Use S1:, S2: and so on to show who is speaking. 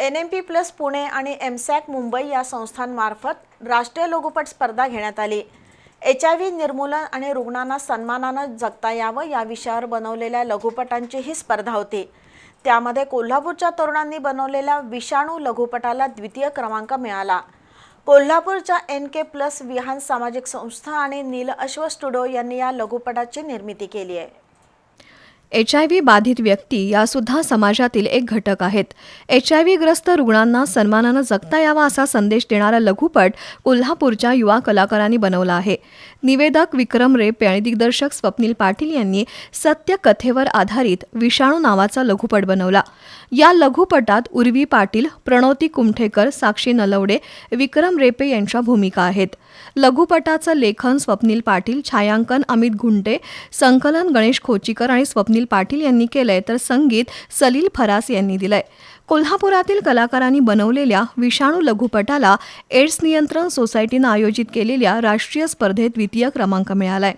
S1: N M P plus Pune आणि MSAC Mumbai या संस्थांमार्फत राष्ट्रीय लघुपट स्पर्धा घेण्यात आली. एच आय व्ही निर्मूलन आणि रुग्णांना सन्मानानं जगता यावं या विषयावर बनवलेल्या लघुपटांची ही स्पर्धा होती. त्यामध्ये कोल्हापूरच्या तरुणांनी बनवलेल्या विषाणू लघुपटाला द्वितीय क्रमांक मिळाला. कोल्हापूरच्या एन के प्लस विहान सामाजिक संस्था आणि नील अश्व स्टुडिओ यांनी या लघुपटाची निर्मिती केली आहे.
S2: एच आय व्ही बाधित व्यक्ती यासुद्धा समाजातील एक घटक आहेत. एच आय व्हीग्रस्त रुग्णांना सन्मानानं जगता यावा असा संदेश देणारा लघुपट कोल्हापूरच्या युवा कलाकारांनी बनवला आहे. निवेदक विक्रम रेपे आणि दिग्दर्शक स्वप्नील पाटील यांनी सत्य कथेवर आधारित विषाणू नावाचा लघुपट बनवला. या लघुपटात उर्वी पाटील प्रणोती कुमठेकर साक्षी नलवडे विक्रम रेपे यांच्या भूमिका आहेत. लघुपटाचं लेखन स्वप्नील पाटील छायांकन अमित घुंटे संकलन गणेश खोचीकर आणि स्वप्नील पाटील यांनी केलंय तर संगीत सलील फरास यांनी दिलंय. कोल्हापुरातील कलाकारांनी बनवलेल्या विषाणू लघुपटाला एड्स नियंत्रण सोसायटीनं आयोजित केलेल्या राष्ट्रीय स्पर्धेत द्वितीय क्रमांक मिळालाय.